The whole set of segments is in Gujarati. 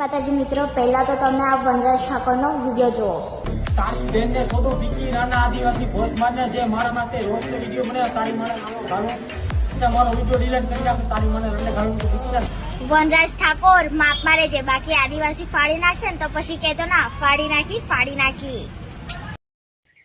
માતાજી મિત્રો પહેલા તો તમે આ વનરાજ ઠાકોરનો વીડિયો જુઓ. તારી બેન ને સોદો પીકી નાના આદિવાસી ભોજ મારને જે મારા માટે રોજ વીડિયો બને તારી મને નાનો ગાળો મારો વીડિયો ડિલેટ કરી નાખું તારી મને રંડે ગાળું. વનરાજ ઠાકોર માપ મારે જે બાકી આદિવાસી ફાડી નાખશે ને તો પછી કહેતો ના ફાડી નાખી ફાડી નાખી.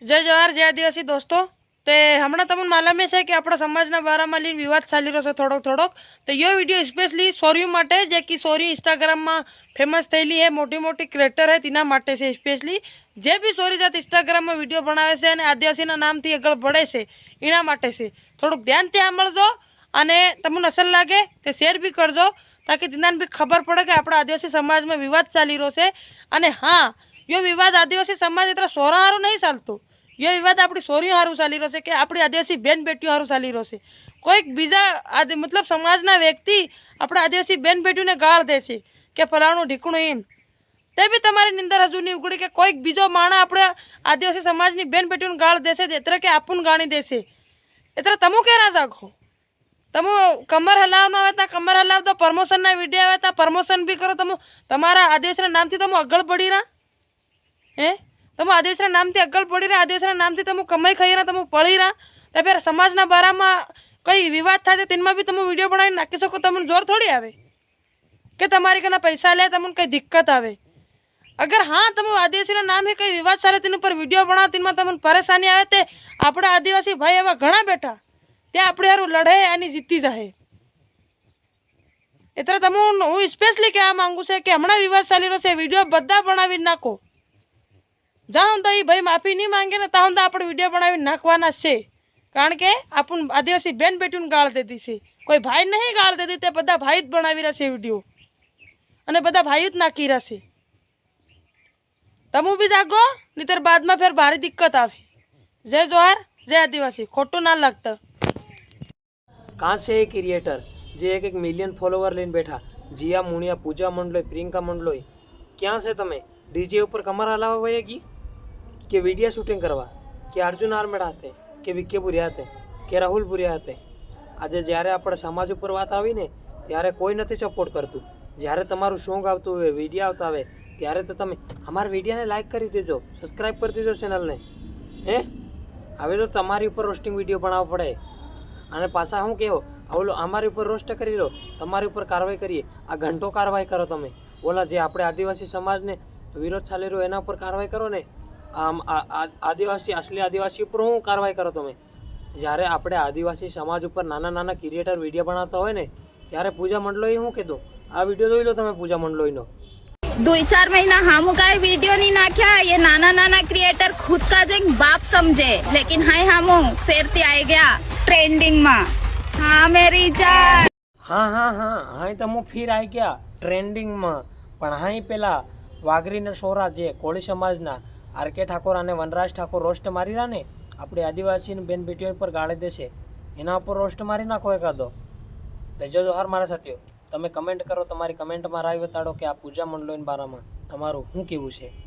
જય જવાહર જય આદિવાસી દોસ્તો. તે હમણાં તમને માલમે છે કે આપણા સમાજના બારામાં લઈને વિવાદ ચાલી રહ્યો છે થોડોક થોડોક. તો યો વીડિયો સ્પેશલી સોરી માટે જે કે સોરી ઇન્સ્ટાગ્રામમાં ફેમસ થયેલી હે મોટી મોટી ક્રિએટર હે તેના માટે છે સ્પેશલી જે બી સોરી જાત ઇન્સ્ટાગ્રામમાં વીડિયો બનાવે છે અને આદિવાસીના નામથી આગળ પડે છે, એના માટે છે. થોડુંક ધ્યાનથી સાંભળજો અને તમને અસર લાગે તે શેર બી કરજો તાકી તેનાને બી ખબર પડે કે આપણા આદિવાસી સમાજમાં વિવાદ ચાલી રહ્યો છે. અને હા, યો વિવાદ આદિવાસી સમાજ એટલે સોરા હારું નહીં ચાલતું. યો વિવાદ આપણી સોરીઓ સારું ચાલી રહ્યો છે કે આપણી આદિવાસી બેન બેટીઓ હારું ચાલી રહ્યો છે. કોઈક બીજા મતલબ સમાજના વ્યક્તિ આપણા આદિવાસી બેન બેટીઓને ગાળ દે છે કે ફલાણું ઢીકણું એમ. તે બી તમારી નિંદર હજુ નહીં ઉગડી કે કોઈક બીજો માણસ આપણે આદિવાસી સમાજની બેન બેટીઓને ગાળ દેશે એટલે કે આપણને ગાણી દેશે એટલે તમે ક્યાં રાખો તમે કમર હલાવવામાં આવે ત્યાં કમર હલાવ તો પ્રમોશનના વીડિયો આવે ત્યાં પ્રમોશન બી કરો, તમે તમારા આદેશના નામથી તમે આગળ પડી રહ્યા? હે? તમે આદેશના નામથી આગળ પડી રહ્યા આદેશના નામથી તમે કમાઈ ખાઈ રહ્યા, તમે પડી રહ્યા. તો ફેર સમાજના બારામાં કઈ વિવાદ થાય છે તેમાં બી તમે વીડિયો બનાવીને નાખી શકો, તમને જોર થોડી આવે? કે તમારી કના પૈસા લે, તમને કઈ દિક્કત આવે? અગર હા, તમે આદિવાસીના નામે કઈ વિવાદ ચાલે, તેની ઉપર વીડિયો બનાવો, તેમાં તમને પરેશાની આવે તે આપણા આદિવાસી ભાઈ એવા ઘણા બેઠા. ત્યાં આપણે હારું લડે અને જીતી જાય. એટલે તમે હું સ્પેશલી કહેવા માંગુ છે કે હમણાં વિવાદ ચાલી રહ્યો છે, વીડિયો બધા બનાવી નાખો. જ્યાં તો એ ભાઈ માફી નહીં માંગે ને તો આપણે વીડિયો બનાવી નાખવાના છે. કારણ કે આપણ આદિવાસી બેન બેટીને ગાળ દેતી છે. કોઈ ભાઈ નહીં ગાળ દેતી તે બધા ભાઈ જ બનાવી રહ્યા વીડિયો. અને બધા ભાઈ જ નાખી રહ્યા છે. તમે બી જાગો નીતર બાદમાં ફેર ભારે દિક્કત આવે. જય જોહાર, જય આદિવાસી. ખોટું ના લાગતા. કાં છે એ ક્રિએટર જે એક એક મિલિયન ફોલોવર લઈને બેઠા. જીયા મુણિયા પૂજા મંડલોય, પ્રિયંકા મંડલોય. ક્યાં છે તમે? ડીજે ઉપર કમર હલાવવા વયા ગઈ? કે વિડીયા શૂટિંગ કરવા, કે અર્જુન આર્મેડા હતે કે વિકે પુરિયા હતે કે રાહુલ પુરિયા હતે આજે જ્યારે આપણે સમાજ ઉપર વાત આવીને, ત્યારે કોઈ નથી સપોર્ટ કરતું. જ્યારે તમારું સોંગ આવતું હોય, વિડીયા આવતા હોય, ત્યારે તો તમે અમારા વિડીયાને લાઈક કરી દેજો સબસ્ક્રાઈબ કરી દેજો ચેનલને હે? હવે તો તમારી ઉપર રોસ્ટિંગ વીડિયો બનાવવો પડે. અને પાછા શું કહો આવલો અમારી ઉપર રોસ્ટ કરી લો, તમારી ઉપર કાર્યવાહી કરીએ. આ ઘંટો કાર્યવાહી કરો તમે. ઓલા જે આપણે આદિવાસી સમાજને વિરોધ ચાલી રહ્યો એના ઉપર કાર્યવાહી કરો ને. આમ આદિવાસી અસલી આદિવાસી ઉપર હું કાર્યવાહી કરો તમે જ્યારે આપણે આદિવાસી સમાજ ઉપર નાના નાના ક્રિએટર વીડિયો બનાવતા હોય ને ત્યારે પૂજા મંડલોએ હું કીધું આ વીડિયો જોઈ લો તમે પૂજા મંડલોઈનો દોઈ ચાર મહિના હામુ કાય વીડિયો નહીં નાખ્યા એ નાના નાના ક્રિએટર ખુદ કા જે બાપ સમજે. લેકિન હાય હામુ ફેરતી આવી ગયા ટ્રેન્ડિંગમાં હા મેરી જાય હા હા હા હા તો હું ફીર આવી ગયા ટ્રેન્ડિંગમાં પણ હાય પેલા વાઘરીના સોરા જે કોળી સમાજના આર કે ઠાકોર અને વનરાજ ઠાકોર રોસ્ટ મારી રહ્યા ને આપણે આદિવાસી બેન બેટીઓ પર ગાળી દેશે. એના ઉપર રોસ્ટ મારી નાખો એકાદો. કાદો જો હાર મારા સાથીઓ. તમે કમેન્ટ કરો, તમારી કમેન્ટમાં રાય બતાડો કે આ પૂજા મંડળોની બારામાં તમારું શું કેવું છે?